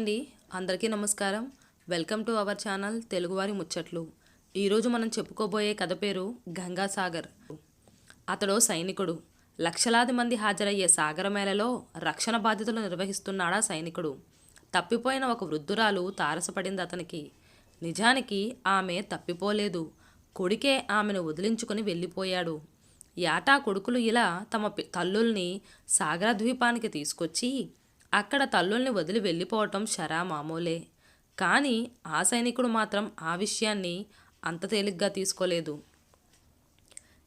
అండి అందరికీ నమస్కారం. వెల్కమ్ టు అవర్ ఛానల్ తెలుగువారి ముచ్చట్లు. ఈరోజు మనం చెప్పుకోబోయే కథ పేరు గంగాసాగర్. అతడు సైనికుడు. లక్షలాది మంది హాజరయ్యే సాగర మేళలో రక్షణ బాధ్యతలు నిర్వహిస్తున్నాడా సైనికుడు. తప్పిపోయిన ఒక వృద్ధురాలు తారసపడింది అతనికి. నిజానికి ఆమె తప్పిపోలేదు. కొడుకే ఆమెను వదిలించుకుని వెళ్ళిపోయాడు. యాటా కొడుకులు ఇలా తమ తల్లుల్ని సాగర ద్వీపానికి తీసుకొచ్చి అక్కడ తల్లుల్ని వదిలి వెళ్ళిపోవటం షరా మామూలే. కానీ ఆ సైనికుడు మాత్రం ఆ విషయాన్ని అంత తేలిగ్గా తీసుకోలేదు.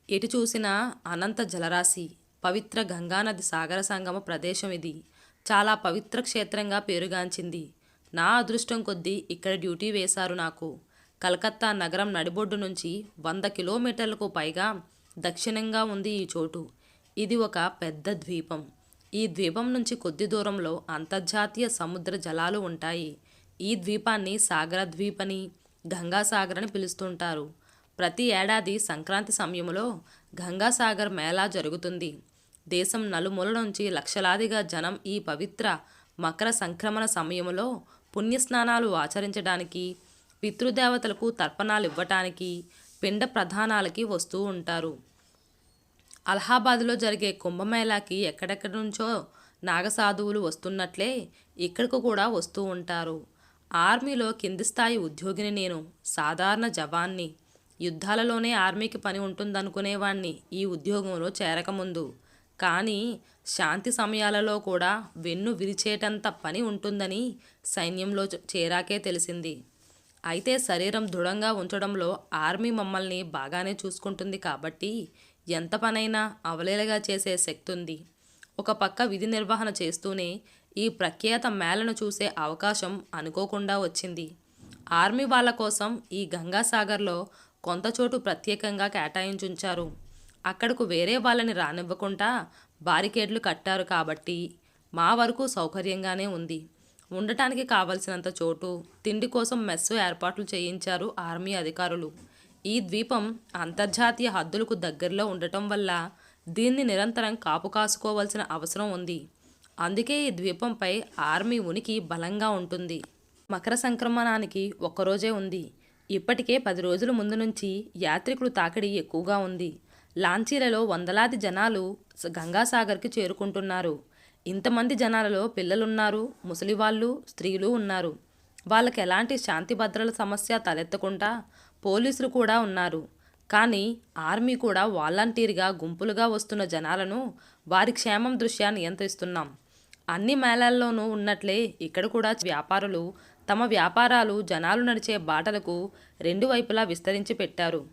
ఎటు చూసినా అనంత జలరాశి పవిత్ర గంగానది సాగర సంగమ ప్రదేశం ఇది. చాలా పవిత్ర క్షేత్రంగా పేరుగాంచింది. నా అదృష్టం కొద్దీ ఇక్కడ డ్యూటీ వేశారు నాకు. కలకత్తా నగరం నడిబొడ్డు నుంచి వంద కిలోమీటర్లకు పైగా దక్షిణంగా ఉంది ఈ చోటు. ఇది ఒక పెద్ద ద్వీపం. ఈ ద్వీపం నుంచి కొద్ది దూరంలో అంతర్జాతీయ సముద్ర జలాలు ఉంటాయి. ఈ ద్వీపాన్ని సాగర ద్వీపని గంగాసాగర్ అని పిలుస్తుంటారు. ప్రతి ఏడాది సంక్రాంతి సమయంలో గంగాసాగర్ మేళా జరుగుతుంది. దేశం నలుమూల నుంచి లక్షలాదిగా జనం ఈ పవిత్ర మకర సంక్రమణ సమయంలో పుణ్యస్నానాలు ఆచరించడానికి పితృదేవతలకు తర్పణాలు ఇవ్వటానికి పిండ ప్రధానాలకి వస్తూ ఉంటారు. అలహాబాద్లో జరిగే కుంభమేళాకి ఎక్కడెక్కడి నుంచో నాగసాధువులు వస్తున్నట్లే ఇక్కడికి కూడా వస్తూ ఉంటారు. ఆర్మీలో కింది స్థాయి ఉద్యోగిని నేను సాధారణ జవాన్ని. యుద్ధాలలోనే ఆర్మీకి పని ఉంటుందనుకునేవాణ్ణి ఈ ఉద్యోగంలో చేరకముందు. కానీ శాంతి సమయాలలో కూడా వెన్ను విరిచేటంత పని ఉంటుందని సైన్యంలో చేరాకే తెలిసింది. అయితే శరీరం దృఢంగా ఉంచడంలో ఆర్మీ మమ్మల్ని బాగానే చూసుకుంటుంది కాబట్టి ఎంత పనైనా అవలేలగా చేసే శక్తి ఉంది ఒక పక్క విధి నిర్వహణ చేస్తూనే ఈ ప్రఖ్యాత మేళను చూసే అవకాశం అనుకోకుండా వచ్చింది. ఆర్మీ వాళ్ళ కోసం ఈ గంగాసాగర్లో కొంత చోటు ప్రత్యేకంగా కేటాయించుంచారు. అక్కడకు వేరే వాళ్ళని రానివ్వకుండా బారికేడ్లు కట్టారు కాబట్టి మా వరకు సౌకర్యంగానే ఉంది. ఉండటానికి కావలసినంత చోటు తిండి కోసం మెస్సు ఏర్పాట్లు చేయించారు ఆర్మీ అధికారులు. ఈ ద్వీపం అంతర్జాతీయ హద్దులకు దగ్గరలో ఉండటం వల్ల దీన్ని నిరంతరం కాపు కాసుకోవాల్సిన అవసరం ఉంది. అందుకే ఈ ద్వీపంపై ఆర్మీ ఉనికి బలంగా ఉంటుంది. మకర సంక్రమణానికి ఒక్కరోజే ఉంది. ఇప్పటికే పది రోజుల ముందు నుంచి యాత్రికులు తాకిడి ఎక్కువగా ఉంది. లాంచీలలో వందలాది జనాలు గంగాసాగర్కి చేరుకుంటున్నారు. ఇంతమంది జనాలలో పిల్లలున్నారు ముసలివాళ్ళు స్త్రీలు ఉన్నారు. వాళ్ళకి ఎలాంటి శాంతి భద్రల సమస్య తలెత్తకుండా పోలీసులు కూడా ఉన్నారు. కానీ ఆర్మీ కూడా వాలంటీర్గా గుంపులుగా వస్తున్న జనాలను వారి క్షేమం దృష్ట్యా నియంత్రిస్తున్నాం. అన్ని మేళాల్లోనూ ఉన్నట్లే ఇక్కడ కూడా వ్యాపారులు తమ వ్యాపారాలు జనాలు నడిచే బాటలకు రెండు వైపులా విస్తరించి పెట్టారు.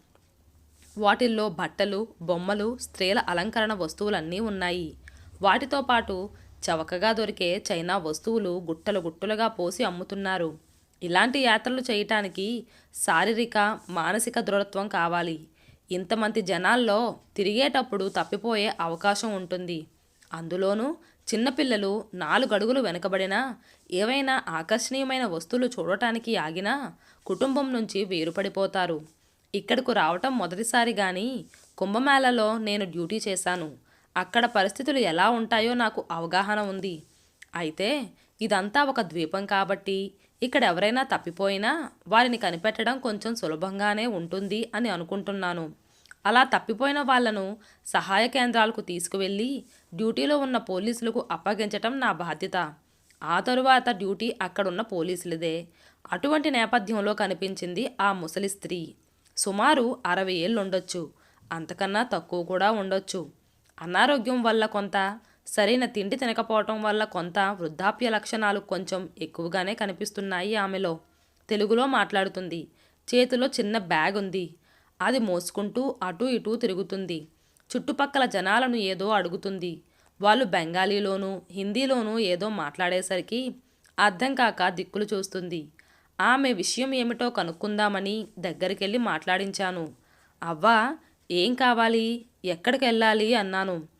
వాటిల్లో బట్టలు బొమ్మలు స్త్రీల అలంకరణ వస్తువులన్నీ ఉన్నాయి. వాటితో పాటు చవకగా దొరికే చైనా వస్తువులు గుట్టలు గుట్టలుగా పోసి అమ్ముతున్నారు. ఇలాంటి యాత్రలు చేయటానికి శారీరక మానసిక దృఢత్వం కావాలి. ఇంతమంది జనాల్లో తిరిగేటప్పుడు తప్పిపోయే అవకాశం ఉంటుంది. అందులోనూ చిన్నపిల్లలు నాలుగడుగులు వెనుకబడినా ఏవైనా ఆకర్షణీయమైన వస్తువులు చూడటానికి ఆగినా కుటుంబం నుంచి వేరుపడిపోతారు. ఇక్కడకు రావటం మొదటిసారి కానీ కుంభమేళలో నేను డ్యూటీ చేశాను. అక్కడ పరిస్థితులు ఎలా ఉంటాయో నాకు అవగాహన ఉంది. అయితే ఇదంతా ఒక ద్వీపం కాబట్టి ఇక్కడ ఎవరైనా తప్పిపోయినా వారిని కనిపెట్టడం కొంచెం సులభంగానే ఉంటుంది అని అనుకుంటున్నాను. అలా తప్పిపోయిన వాళ్ళను సహాయ కేంద్రాలకు తీసుకువెళ్ళి డ్యూటీలో ఉన్న పోలీసులకు అప్పగించటం నా బాధ్యత. ఆ తరువాత డ్యూటీ అక్కడున్న పోలీసులదే. అటువంటి నేపథ్యంలో కనిపించింది ఆ ముసలి స్త్రీ. సుమారు అరవై ఏళ్ళు ఉండొచ్చు అంతకన్నా తక్కువ కూడా ఉండొచ్చు. అనారోగ్యం వల్ల కొంత సరైన తిండి తినకపోవటం వల్ల కొంత వృద్ధాప్య లక్షణాలు కొంచెం ఎక్కువగానే కనిపిస్తున్నాయి ఆమెలో. తెలుగులో మాట్లాడుతుంది. చేతిలో చిన్న బ్యాగ్ ఉంది. అది మోసుకుంటూ అటూ ఇటూ తిరుగుతుంది. చుట్టుపక్కల జనాలను ఏదో అడుగుతుంది. వాళ్ళు బెంగాలీలోనూ హిందీలోనూ ఏదో మాట్లాడేసరికి అర్థం కాక దిక్కులు చూస్తుంది. ఆమె విషయం ఏమిటో కనుక్కుందామని దగ్గరికెళ్ళి మాట్లాడించాను. అవ్వా ఏం కావాలి? ఎక్కడికి వెళ్ళాలి అన్నాను.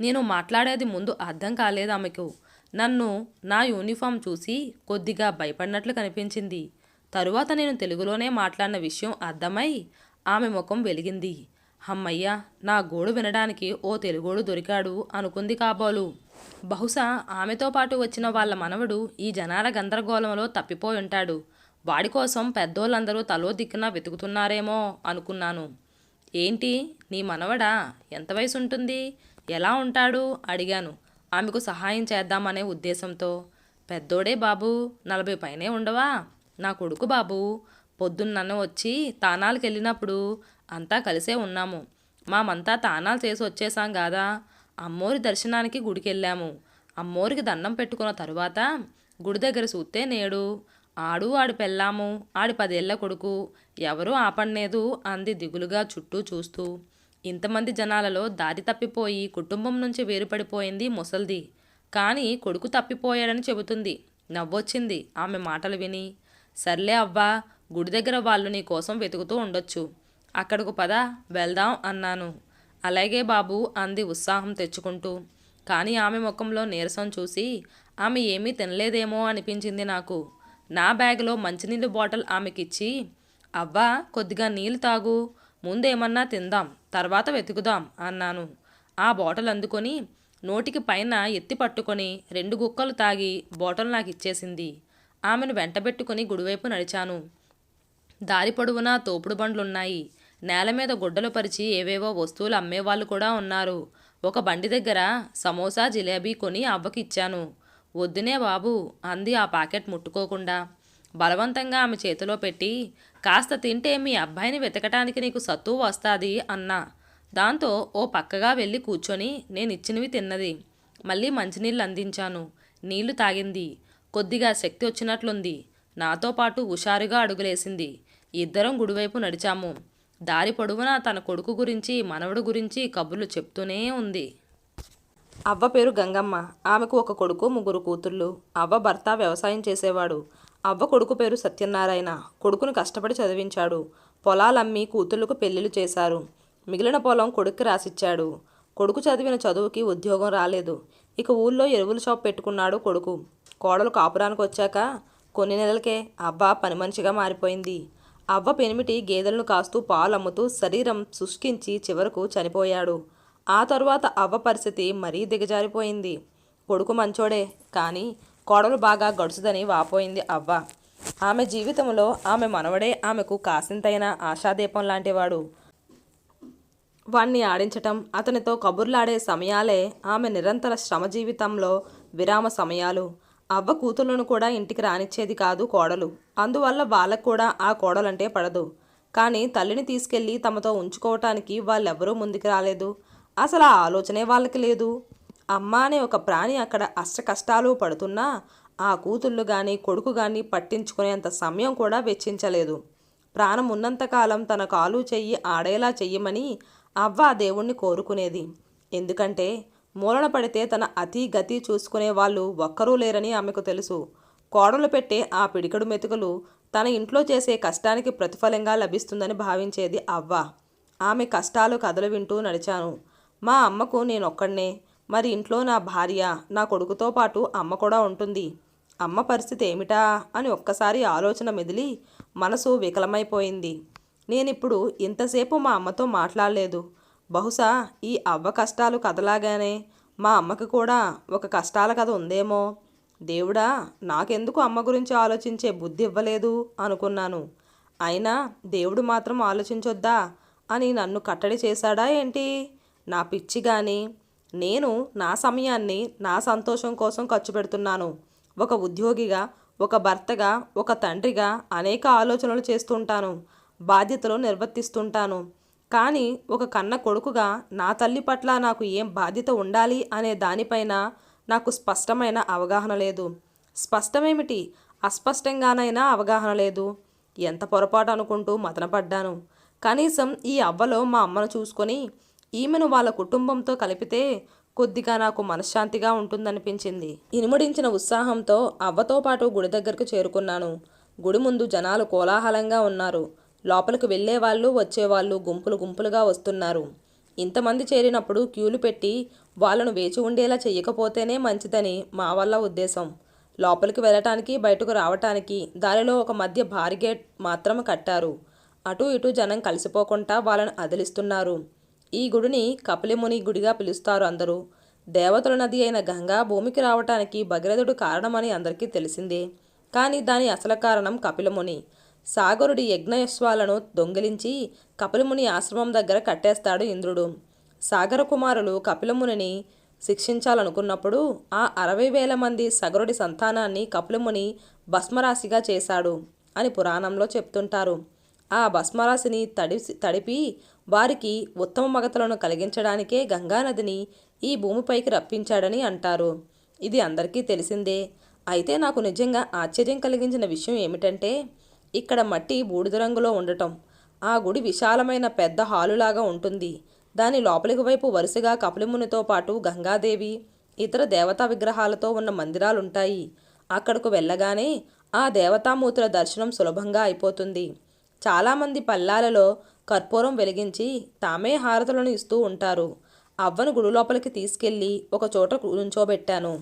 నేను మాట్లాడేది ముందు అర్థం కాలేదు ఆమెకు. నన్ను నా యూనిఫామ్ చూసి కొద్దిగా భయపడినట్లు కనిపించింది. తరువాత నేను తెలుగులోనే మాట్లాడిన విషయం అర్థమై ఆమె ముఖం వెలిగింది. అమ్మయ్య నా గోడు వినడానికి ఓ తెలుగోడు దొరికాడు అనుకుంది కాబోలు. బహుశా ఆమెతో పాటు వచ్చిన వాళ్ళ మనవడు ఈ జనాల గందరగోళంలో తప్పిపోయి ఉంటాడు. వాడి కోసం పెద్దోళ్ళందరూ తలో దిక్కున వెతుకుతున్నారేమో అనుకున్నాను. ఏంటి నీ మనవడా? ఎంత వయసు ఉంటుంది ఎలా ఉంటాడు? అడిగాను. ఆమెకు సహాయం చేద్దామనే ఉద్దేశంతో. పెద్దోడే బాబు నలభై పైనే ఉండవా? నా కొడుకు బాబు పొద్దున్ననే వచ్చి తానాలకు వెళ్ళినప్పుడు అంతా కలిసే ఉన్నాము. మామంతా తానాలు చేసి వచ్చేసాం కాదా అమ్మోరి దర్శనానికి గుడికి వెళ్ళాము అమ్మోరికి దండం పెట్టుకున్న తరువాత గుడి దగ్గర చూస్తే నేడు ఆడు ఆడి పెళ్ళాము ఆడి పదేళ్ళ కొడుకు ఎవరూ ఆపడలేదు అంది దిగులుగా చుట్టూ చూస్తూ. ఇంతమంది జనాలలో దారి తప్పిపోయి కుటుంబం నుంచి వేరుపడిపోయింది ముసల్ది. కానీ కొడుకు తప్పిపోయాడని చెబుతుంది. నవ్వొచ్చింది. ఆమె మాటలు విని సర్లే అవ్వా గుడి దగ్గర వాళ్ళు నీ కోసం వెతుకుతూ ఉండొచ్చు. అక్కడకు పద వెళ్దాం అన్నాను. అలాగే బాబు అంది ఉత్సాహం తెచ్చుకుంటూ. కానీ ఆమె ముఖంలో నీరసం చూసి ఆమె ఏమీ తినలేదేమో అనిపించింది నాకు. నా బ్యాగ్లో మంచినీళ్ళు బాటిల్ ఆమెకిచ్చి అవ్వా కొద్దిగా నీళ్ళు తాగు. ముందేమన్నా తిందాం తర్వాత వెతుకుదాం అన్నాను. ఆ బాటిల్ అందుకొని నోటికి పైన ఎత్తి పట్టుకొని రెండు గుక్కలు తాగి బాటల్ నాకు ఇచ్చేసింది ఆమెను వెంటబెట్టుకుని గుడివైపు నడిచాను. దారి పొడవునా తోపుడు బండ్లున్నాయి. నేల మీద గుడ్డలు పరిచి ఏవేవో వస్తువులు అమ్మేవాళ్ళు కూడా ఉన్నారు. ఒక బండి దగ్గర సమోసా జిలేబీ కొని అవ్వకి ఇచ్చాను. వద్దునే బాబు అంది ఆ ప్యాకెట్ ముట్టుకోకుండా. బలవంతంగా ఆమె చేతిలో పెట్టి కాస్త తింటే మీ అబ్బాయిని వెతకటానికి నీకు సత్తు వస్తాది అన్నా. దాంతో ఓ పక్కగా వెళ్ళి కూర్చొని నేను ఇచ్చినవి తిన్నది. మళ్ళీ మంచినీళ్ళు అందించాను. నీళ్ళు తాగింది. కొద్దిగా శక్తి వచ్చినట్లుంది. నాతో పాటు హుషారుగా అడుగులేసింది. ఇద్దరం గుడివైపు నడిచాము. దారి పొడవునా తన కొడుకు గురించి మనవడు గురించి కబుర్లు చెప్తూనే ఉంది. అవ్వ పేరు గంగమ్మ. ఆమెకు ఒక కొడుకు ముగ్గురు కూతుళ్ళు అవ్వ భర్త వ్యవసాయం చేసేవాడు. అవ్వ కొడుకు పేరు సత్యనారాయణ. కొడుకును కష్టపడి చదివించాడు. పొలాలమ్మి కూతుళ్ళకు పెళ్ళిళ్ళు చేశారు. మిగిలిన పొలం కొడుక్కి రాసిచ్చాడు. కొడుకు చదివిన చదువుకి ఉద్యోగం రాలేదు. ఇక ఊళ్ళో ఎరువుల షాప్ పెట్టుకున్నాడు కొడుకు. కోడలు కాపురానికి వచ్చాక కొన్ని నెలలకే అవ్వ పని మనిషిగా మారిపోయింది. అవ్వ పెనిమిటి గేదెలను కాస్తూ పాలమ్ముతూ శరీరం శుష్కించి చివరకు చనిపోయాడు. ఆ తరువాత అవ్వ పరిస్థితి మరీ దిగజారిపోయింది. కొడుకు మంచోడే కానీ కోడలు బాగా గడుసుదని వాపోయింది అవ్వ. ఆమె జీవితంలో ఆమె మనవడే ఆమెకు కాసింతైన ఆశాదీపం లాంటివాడు. వాణ్ణి ఆడించటం అతనితో కబుర్లాడే సమయాలే ఆమె నిరంతర శ్రమ జీవితంలో విరామ సమయాలు. అవ్వ కూతుళ్ళను కూడా ఇంటికి రానిచ్చేది కాదు కోడలు. అందువల్ల వాళ్ళకు కూడా ఆ కోడలంటే పడదు. కానీ తల్లిని తీసుకెళ్ళి తమతో ఉంచుకోవటానికి వాళ్ళెవరూ ముందుకు రాలేదు. అసలు ఆ ఆలోచనే వాళ్ళకి లేదు. అమ్మ అనే ఒక ప్రాణి అక్కడ అష్ట కష్టాలు పడుతున్నా ఆ కూతుళ్ళు కానీ కొడుకు కానీ పట్టించుకునేంత సమయం కూడా వెచ్చించలేదు. ప్రాణం ఉన్నంతకాలం తన కాలు చెయ్యి ఆడేలా చెయ్యమని అవ్వ ఆ దేవుణ్ణి కోరుకునేది. ఎందుకంటే మూలన పడితే తన అతి గతి చూసుకునే వాళ్ళు ఒక్కరూ లేరని ఆమెకు తెలుసు. కోడలు పెట్టే ఆ పిడికడు మెతుకులు తన ఇంట్లో చేసే కష్టానికి ప్రతిఫలంగా లభిస్తుందని భావించేది అవ్వ. ఆమె కష్టాలు కథలు వింటూ నడిచాను. మా అమ్మకు నేనొక్కడనే మరి ఇంట్లో నా భార్య నా కొడుకుతో పాటు అమ్మ కూడా ఉంటుంది. అమ్మ పరిస్థితి ఏమిటా? అని ఒక్కసారి ఆలోచన మెదిలి మనసు వికలమైపోయింది. నేనిప్పుడు ఇంతసేపు మా అమ్మతో మాట్లాడలేదు. బహుశా ఈ అవ్వ కష్టాలు కథలాగానే మా అమ్మకి కూడా ఒక కష్టాల కథ ఉందేమో. దేవుడా నాకెందుకు అమ్మ గురించి ఆలోచించే బుద్ధి ఇవ్వలేదు అనుకున్నాను. అయినా దేవుడు మాత్రం ఆలోచించొద్దా అని నన్ను కట్టడి చేశాడా ఏంటి? నా పిచ్చి కానీ నేను నా సమయాన్ని నా సంతోషం కోసం ఖర్చు పెడుతున్నాను. ఒక ఉద్యోగిగా ఒక భర్తగా ఒక తండ్రిగా అనేక ఆలోచనలు చేస్తుంటాను బాధ్యతలు నిర్వర్తిస్తుంటాను. కానీ ఒక కన్న కొడుకుగా నా తల్లి పట్ల నాకు ఏం బాధ్యత ఉండాలి అనే దానిపైన నాకు స్పష్టమైన అవగాహన లేదు. స్పష్టమేమిటి? అస్పష్టంగానైనా అవగాహన లేదు. ఎంత పొరపాటు అనుకుంటూ మదనపడ్డాను. కనీసం ఈ అవ్వలో మా అమ్మను చూసుకొని ఈమెను వాళ్ళ కుటుంబంతో కలిపితే కొద్దిగా నాకు మనశ్శాంతిగా ఉంటుందనిపించింది. ఇనుమడించిన ఉత్సాహంతో అవ్వతో పాటు గుడి దగ్గరకు చేరుకున్నాను. గుడి ముందు జనాలు కోలాహలంగా ఉన్నారు. లోపలికి వెళ్ళేవాళ్ళు వచ్చేవాళ్ళు గుంపులు గుంపులుగా వస్తున్నారు. ఇంతమంది చేరినప్పుడు క్యూలు పెట్టి వాళ్ళను వేచి ఉండేలా చెయ్యకపోతేనే మంచిదని మా వల్ల ఉద్దేశం. లోపలికి వెళ్ళటానికి బయటకు రావటానికి దారిలో ఒక మధ్య భారీ గేట్ మాత్రం కట్టారు. అటు ఇటు జనం కలిసిపోకుండా వాళ్ళను అదిలిస్తున్నారు. ఈ గుడిని కపిలిముని గుడిగా పిలుస్తారు అందరూ. దేవతల నది అయిన గంగా భూమికి రావటానికి భగీరథుడు కారణమని అందరికీ తెలిసిందే. కానీ దాని అసలు కారణం కపిలముని. సాగరుడి యజ్ఞయస్వాలను దొంగిలించి కపిలముని ఆశ్రమం దగ్గర కట్టేస్తాడు ఇంద్రుడు. సాగర కుమారులు కపిలమునిని శిక్షించాలనుకున్నప్పుడు ఆ అరవై వేల మంది సగరుడి సంతానాన్ని కపిలముని భస్మరాశిగా చేశాడు అని పురాణంలో చెప్తుంటారు. ఆ భస్మరాశిని తడిసి తడిపి వారికి ఉత్తమ మగతలను కలిగించడానికే గంగానదిని ఈ భూమిపైకి రప్పించాడని అంటారు. ఇది అందరికీ తెలిసిందే. అయితే నాకు నిజంగా ఆశ్చర్యం కలిగించిన విషయం ఏమిటంటే ఇక్కడ మట్టి బూడిద రంగులో ఉండటం. ఆ గుడి విశాలమైన పెద్ద హాలులాగా ఉంటుంది. దాని లోపలికి వైపు వరుసగా కపులిమునితో పాటు గంగాదేవి ఇతర దేవతా విగ్రహాలతో ఉన్న మందిరాలుంటాయి. అక్కడకు వెళ్ళగానే ఆ దేవతామూర్తుల దర్శనం సులభంగా అయిపోతుంది. చాలామంది పల్లాలలో కర్పూరం వెలిగించి తామే హారతులను ఇస్తూ ఉంటారు. అవ్వను గుడి లోపలికి తీసుకెళ్ళి ఒక చోట నుంచోబెట్టాను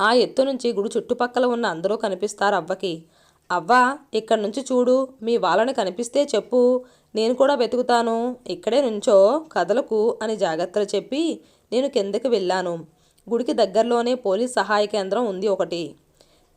ఆ ఎత్తు నుంచి గుడి చుట్టుపక్కల ఉన్న అందరూ కనిపిస్తారు అవ్వకి. అవ్వ ఇక్కడి నుంచి చూడు మీ వాళ్ళని కనిపిస్తే చెప్పు. నేను కూడా వెతుకుతాను. ఇక్కడే నుంచో కదలకు అని జాగ్రత్తలు చెప్పి నేను కిందకి వెళ్ళాను. గుడికి దగ్గరలోనే పోలీస్ సహాయ కేంద్రం ఉంది ఒకటి.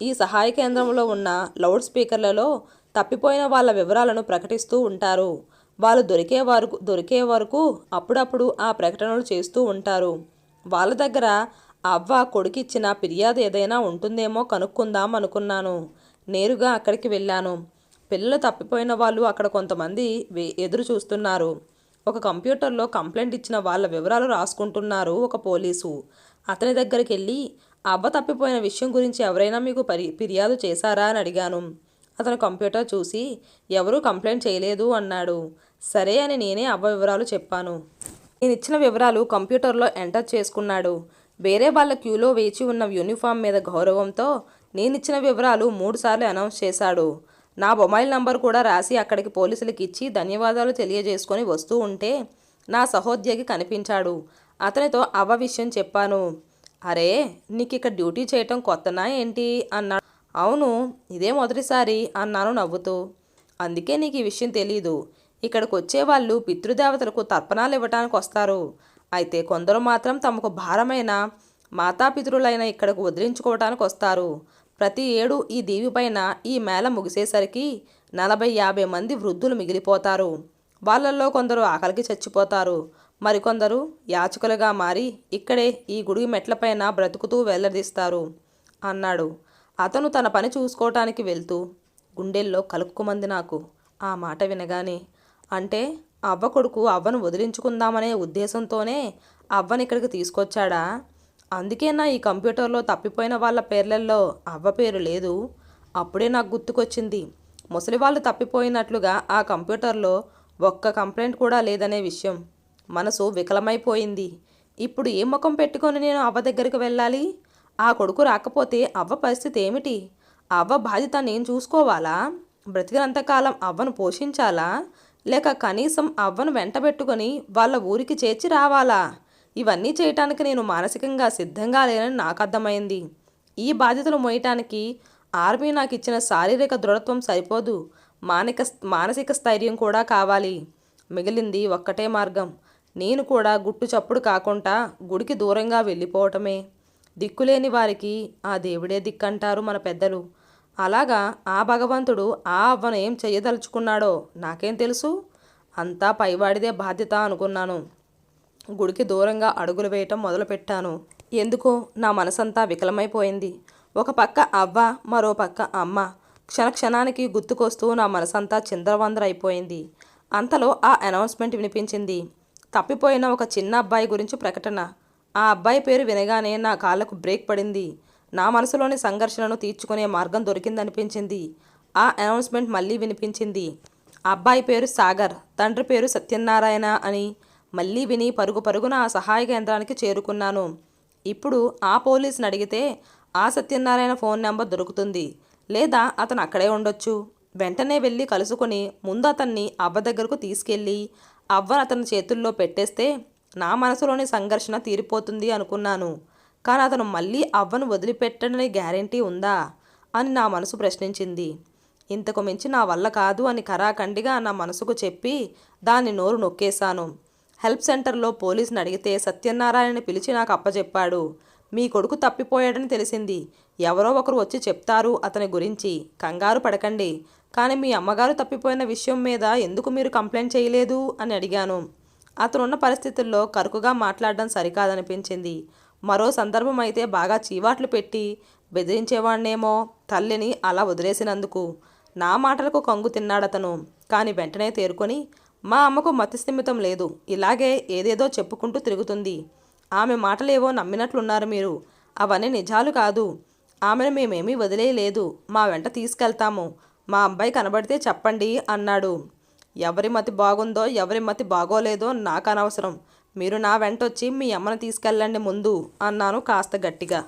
ఈ సహాయ కేంద్రంలో ఉన్న లౌడ్ స్పీకర్లలో తప్పిపోయిన వాళ్ళ వివరాలను ప్రకటిస్తూ ఉంటారు. వాళ్ళు దొరికే వరకు దొరికే వరకు అప్పుడప్పుడు ఆ ప్రకటనలు చేస్తూ ఉంటారు. వాళ్ళ దగ్గర అవ్వ కొడుకిచ్చిన ఫిర్యాదు ఏదైనా ఉంటుందేమో కనుక్కుందాం అనుకున్నాను. నేరుగా అక్కడికి వెళ్ళాను. పిల్లలు తప్పిపోయిన వాళ్ళు అక్కడ కొంతమంది వే- ఎదురు చూస్తున్నారు. ఒక కంప్యూటర్లో కంప్లైంట్ ఇచ్చిన వాళ్ళ వివరాలు రాసుకుంటున్నారు ఒక పోలీసు. అతని దగ్గరికి వెళ్ళి అవ్వ తప్పిపోయిన విషయం గురించి ఎవరైనా మీకు పరి ఫిర్యాదు చేశారా అని అడిగాను. అతను కంప్యూటర్ చూసి ఎవరూ కంప్లైంట్ చేయలేదు అన్నాడు. సరే అని నేనే అవ్వ వివరాలు చెప్పాను. నేను ఇచ్చిన వివరాలు కంప్యూటర్లో ఎంటర్ చేసుకున్నాడు. వేరే వాళ్ళ క్యూలో వేచి ఉన్న యూనిఫామ్ మీద గౌరవంతో నేను ఇచ్చిన వివరాలు మూడుసార్లు అనౌన్స్ చేశాడు. నా మొబైల్ నంబర్ కూడా రాసి అక్కడికి పోలీసులకు ఇచ్చి ధన్యవాదాలు తెలియజేసుకొని వస్తూ ఉంటే నా సహోద్యోగి కనిపించాడు. అతనితో అవ్వ విషయం చెప్పాను. అరే నీకు ఇక్కడ డ్యూటీ చేయటం కొత్తనా ఏంటి? అన్నాడు. అవును ఇదే మొదటిసారి అన్నాను నవ్వుతూ. అందుకే నీకు ఈ విషయం తెలీదు. ఇక్కడికి వచ్చేవాళ్ళు పితృదేవతలకు తర్పణాలు ఇవ్వటానికి వస్తారు అయితే కొందరు మాత్రం తమకు భారమైన మాతాపితృలైన ఇక్కడకు వదిలించుకోవటానికి వస్తారు ప్రతి ఏడు ఈ దీవి పైన ఈ మేళ ముగిసేసరికి నలభై యాభై మంది వృద్ధులు మిగిలిపోతారు. వాళ్ళల్లో కొందరు ఆకలికి చచ్చిపోతారు. మరికొందరు యాచకులుగా మారి ఇక్కడే ఈ గుడి మెట్లపైన బ్రతుకుతూ వెల్లదీస్తారు అన్నాడు. అతను తన పని చూసుకోవటానికి వెళ్తూ గుండెల్లో కలుక్కుమంది నాకు. ఆ మాట వినగానే అంటే అవ్వ కొడుకు అవ్వను వదిలించుకుందామనే ఉద్దేశంతోనే అవ్వని ఇక్కడికి తీసుకొచ్చాడా? అందుకేనా ఈ కంప్యూటర్లో తప్పిపోయిన వాళ్ళ పేర్లల్లో అవ్వ పేరు లేదు. అప్పుడే నాకు గుర్తుకొచ్చింది ముసలి వాళ్ళు తప్పిపోయినట్లుగా ఆ కంప్యూటర్లో ఒక్క కంప్లైంట్ కూడా లేదనే విషయం. మనసు వికలమైపోయింది. ఇప్పుడు ఏ ముఖం పెట్టుకొని నేను అవ్వ దగ్గరికి వెళ్ళాలి? ఆ కొడుకు రాకపోతే అవ్వ పరిస్థితి ఏమిటి? అవ్వ బాధ్యత నేను చూసుకోవాలా? బ్రతికినంతకాలం అవ్వను పోషించాలా? లేక కనీసం అవ్వను వెంటబెట్టుకొని వాళ్ళ ఊరికి చేర్చి రావాలా? ఇవన్నీ చేయటానికి నేను మానసికంగా సిద్ధంగా లేనని నాకు అర్థమైంది. ఈ బాధ్యతలు మోయటానికి ఆర్మీ నాకు ఇచ్చిన శారీరక దృఢత్వం సరిపోదు. మానిక మానసిక స్థైర్యం కూడా కావాలి. మిగిలింది ఒక్కటే మార్గం. నేను కూడా గుట్టు చప్పుడు కాకుండా గుడికి దూరంగా వెళ్ళిపోవటమే. దిక్కులేని వారికి ఆ దేవుడే దిక్కంటారు మన పెద్దలు. అలాగా ఆ భగవంతుడు ఆ అవ్వను ఏం చెయ్యదలుచుకున్నాడో నాకేం తెలుసు? అంతా పైవాడిదే బాధ్యత అనుకున్నాను. గుడికి దూరంగా అడుగులు వేయటం మొదలుపెట్టాను. ఎందుకో నా మనసంతా వికలమైపోయింది. ఒక పక్క అవ్వ మరో పక్క అమ్మ. క్షణ క్షణానికి గుర్తుకొస్తూ నా మనసంతా చిందరవందర అంతలో ఆ అనౌన్స్మెంట్ వినిపించింది. తప్పిపోయిన ఒక చిన్న అబ్బాయి గురించి ప్రకటన. ఆ అబ్బాయి పేరు వినగానే నా కాళ్ళకు బ్రేక్ పడింది. నా మనసులోని సంఘర్షణను తీర్చుకునే మార్గం దొరికిందనిపించింది. ఆ అనౌన్స్మెంట్ మళ్ళీ వినిపించింది. అబ్బాయి పేరు సాగర్ తండ్రి పేరు సత్యనారాయణ అని మళ్ళీ విని పరుగు పరుగున ఆ సహాయ కేంద్రానికి చేరుకున్నాను. ఇప్పుడు ఆ పోలీసుని అడిగితే ఆ సత్యనారాయణ ఫోన్ నెంబర్ దొరుకుతుంది. లేదా అతను అక్కడే ఉండొచ్చు. వెంటనే వెళ్ళి కలుసుకొని ముందు అతన్ని అవ్వ దగ్గరకు తీసుకెళ్ళి అవ్వను అతని చేతుల్లో పెట్టేస్తే నా మనసులోని సంఘర్షణ తీరిపోతుంది అనుకున్నాను. కానీ అతను మళ్ళీ అవ్వను వదిలిపెట్టడని గ్యారెంటీ ఉందా? అని నా మనసు ప్రశ్నించింది. ఇంతకు మించి నా వల్ల కాదు అని కరాఖండిగా నా మనసుకు చెప్పి దాన్ని నోరు నొక్కేశాను. హెల్ప్ సెంటర్లో పోలీసుని అడిగితే సత్యనారాయణని పిలిచి నాకు అప్పచెప్పాడు మీ కొడుకు తప్పిపోయాడని తెలిసింది. ఎవరో ఒకరు వచ్చి చెప్తారు అతని గురించి. కంగారు పడకండి. కానీ మీ అమ్మగారు తప్పిపోయిన విషయం మీద ఎందుకు మీరు కంప్లైంట్ చేయలేదు? అని అడిగాను. అతనున్న పరిస్థితుల్లో కరుకుగా మాట్లాడడం సరికాదనిపించింది. మరో సందర్భం అయితే బాగా చీవాట్లు పెట్టి బెదిరించేవాణ్ణేమో తల్లిని అలా వదిలేసినందుకు. నా మాటలకు కంగు తిన్నాడతను. కానీ వెంటనే తేరుకొని మా అమ్మకు మతిస్థిమితం లేదు. ఇలాగే ఏదేదో చెప్పుకుంటూ తిరుగుతుంది. ఆమె మాటలేవో నమ్మినట్లున్నారు మీరు. అవన్నీ నిజాలు కాదు. ఆమెను మేమేమీ వదిలేయలేదు. మా వెంట తీసుకెళ్తాము. మా అబ్బాయి కనబడితే చెప్పండి అన్నాడు. ఎవరి మతి బాగుందో ఎవరి మతి బాగోలేదో నాకు అనవసరం. మీరు నా వెంటొచ్చి మీ అమ్మను తీసుకెళ్ళండి ముందు అన్నాను కాస్త గట్టిగా.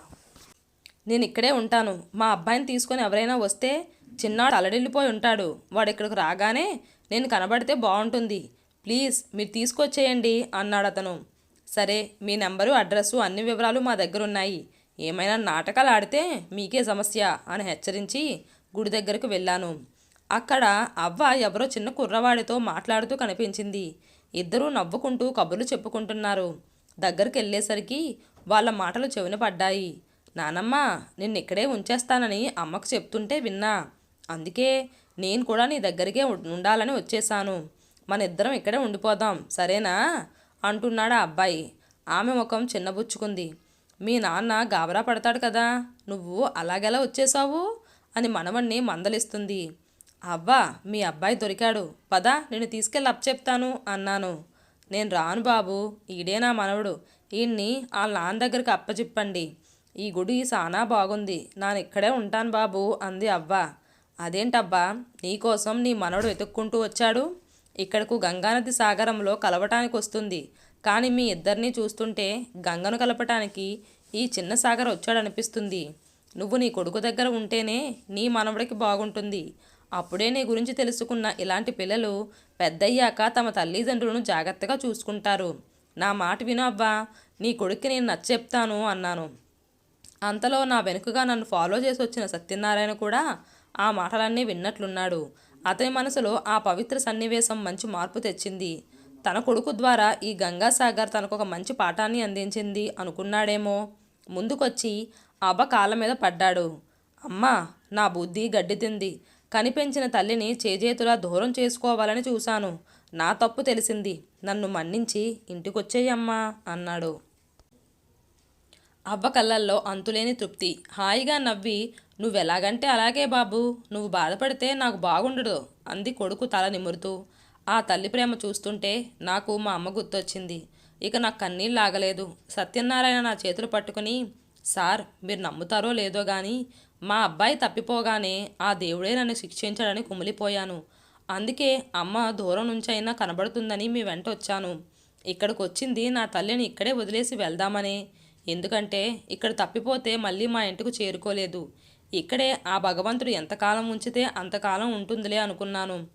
నేను ఇక్కడే ఉంటాను. మా అబ్బాయిని తీసుకొని ఎవరైనా వస్తే చిన్నాడు అలడిల్లిపోయి ఉంటాడు. వాడు ఇక్కడికి రాగానే నేను కనబడితే బాగుంటుంది. ప్లీజ్ మీరు తీసుకొచ్చేయండి అన్నాడు అతను. సరే మీ నెంబరు అడ్రస్సు అన్ని వివరాలు మా దగ్గర ఉన్నాయి ఏమైనా నాటకాలు ఆడితే మీకే సమస్య అని హెచ్చరించి గుడి దగ్గరకు వెళ్ళాను. అక్కడ అవ్వ ఎవరో చిన్న కుర్రవాడితో మాట్లాడుతూ కనిపించింది. ఇద్దరూ నవ్వుకుంటూ కబుర్లు చెప్పుకుంటున్నారు. దగ్గరికి వెళ్ళేసరికి వాళ్ళ మాటలు చెవిన పడ్డాయి. నానమ్మ నిన్ను ఇక్కడే ఉంచేస్తానని అమ్మకు చెప్తుంటే విన్నా. అందుకే నేను కూడా నీ దగ్గరికే ఉండాలని వచ్చేసాను మన ఇద్దరం ఇక్కడే ఉండిపోదాం సరేనా? అంటున్నాడు ఆ అబ్బాయి. ఆమె ముఖం చిన్నబుచ్చుకుంది. మీ నాన్న గాబరా పడతాడు కదా నువ్వు అలాగెలా వచ్చేసావు అని మనవణ్ణి మందలిస్తుంది. అవ్వా మీ అబ్బాయి దొరికాడు. పద నేను తీసుకెళ్ళి అప్పచెప్తాను అన్నాను. నేను రాను బాబు ఈడే నా మనవడు. ఈయన్ని వాళ్ళ నాన్న దగ్గరికి అప్పచెప్పండి. ఈ గుడి సానా బాగుంది. నేను ఇక్కడే ఉంటాను బాబు అంది అవ్వ. అదేంటబ్బా నీకోసం నీ మనవడు వెతుక్కుంటూ వచ్చాడు? ఇక్కడకు గంగానది సాగరంలో కలవటానికి వస్తుంది. కానీ మీ ఇద్దరిని చూస్తుంటే గంగను కలపటానికి ఈ చిన్న సాగర్ వచ్చాడనిపిస్తుంది నువ్వు నీ కొడుకు దగ్గర ఉంటేనే నీ మనవడికి బాగుంటుంది. అప్పుడే నీ గురించి తెలుసుకున్న ఇలాంటి పిల్లలు పెద్దయ్యాక తమ తల్లిదండ్రులను జాగ్రత్తగా చూసుకుంటారు. నా మాట విను అవ్వా నీ కొడుక్కి నేను నచ్చెప్తాను అన్నాను. అంతలో నా వెనుకగా నన్ను ఫాలో చేసి వచ్చిన సత్యనారాయణ కూడా ఆ మాటలన్నీ విన్నట్లున్నాడు. అతని మనసులో ఆ పవిత్ర సన్నివేశం మంచి మార్పు తెచ్చింది. తన కొడుకు ద్వారా ఈ గంగాసాగర్ తనకు ఒక మంచి పాఠాన్ని అందించింది అనుకున్నాడేమో. ముందుకొచ్చి అబ్బ కాళ్ళ మీద పడ్డాడు. అమ్మా నా బుద్ధి గడ్డి తింది తల్లిని చేజేతులా దూరం చేసుకోవాలని చూశాను. నా తప్పు తెలిసింది. నన్ను మన్నించి ఇంటికొచ్చేయమ్మా అన్నాడు. అవ్వ కళ్ళల్లో అంతులేని తృప్తి. హాయిగా నవ్వి నువ్వెలాగంటే అలాగే బాబు. నువ్వు బాధపడితే నాకు బాగుండదు అంది కొడుకు తల నిమురుతూ. ఆ తల్లి ప్రేమ చూస్తుంటే నాకు మా అమ్మ గుర్తొచ్చింది. ఇక నాకు కన్నీళ్ళు ఆగలేదు. సత్యనారాయణ నా చేతులు పట్టుకుని సార్ మీరు నమ్ముతారో లేదో కానీ మా అబ్బాయి తప్పిపోగానే ఆ దేవుడే నన్ను శిక్షించాడని కుమిలిపోయాను. అందుకే అమ్మ దూరం నుంచైనా కనబడుతుందని మీ వెంట వచ్చాను. ఇక్కడికి వచ్చింది నా తల్లిని ఇక్కడే వదిలేసి వెళ్దామనే. ఎందుకంటే ఇక్కడ తప్పిపోతే మళ్ళీ మా ఇంటికి చేరుకోలేదు. ఇక్కడే ఆ భగవంతుడు ఎంతకాలం ఉంచితే అంతకాలం ఉంటుందిలే అనుకున్నాను.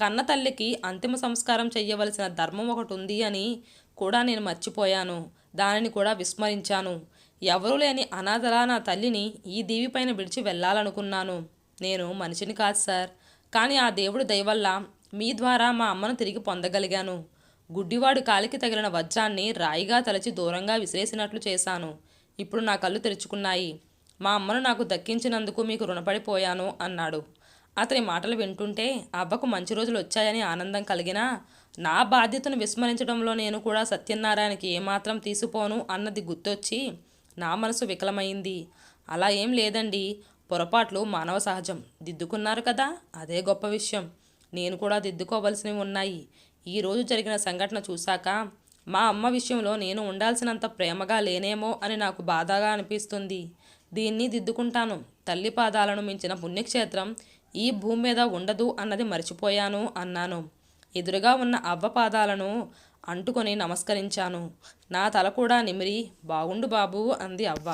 కన్న తల్లికి అంతిమ సంస్కారం చెయ్యవలసిన ధర్మం ఒకటి ఉంది అని కూడా నేను మర్చిపోయాను. దానిని కూడా విస్మరించాను. ఎవరూ లేని అనాథలా నా తల్లిని ఈ దీవిపైన విడిచి వెళ్ళాలనుకున్నాను. నేను మనిషిని కాదు సార్. కానీ ఆ దేవుడు దయవల్ల మీ ద్వారా మా అమ్మను తిరిగి పొందగలిగాను. గుడ్డివాడు కాలికి తగిలిన వజ్రాన్ని రాయిగా తలచి దూరంగా విసిరేసినట్లు చేశాను. ఇప్పుడు నా కళ్ళు తెరుచుకున్నాయి. మా అమ్మను నాకు దక్కించినందుకు మీకు రుణపడిపోయాను అన్నాడు. అతని మాటలు వింటుంటే అవ్వకు మంచి రోజులు వచ్చాయని ఆనందం కలిగినా నా బాధ్యతను విస్మరించడంలో నేను కూడా సత్యనారాయణకి ఏమాత్రం తీసిపోను అన్నది గుర్తొచ్చి నా మనసు వికలమైంది. అలా ఏం లేదండి. పొరపాట్లు మానవ సహజం. దిద్దుకున్నారు కదా? అదే గొప్ప విషయం. నేను కూడా దిద్దుకోవలసినవి ఉన్నాయి. ఈ రోజు జరిగిన సంఘటన చూశాక మా అమ్మ విషయంలో నేను ఉండాల్సినంత ప్రేమగా లేనేమో అని నాకు బాధగా అనిపిస్తుంది. దీన్ని దిద్దుకుంటాను. తల్లి పాదాలను మించిన పుణ్యక్షేత్రం ఈ భూమి మీద ఉండదు అన్నది మర్చిపోయాను అన్నాను. ఎదురుగా ఉన్న అవ్వ పాదాలను అంటుకొని నమస్కరించాను. నా తల కూడా నిమిరి బాగుండు బాబు అంది అవ్వ.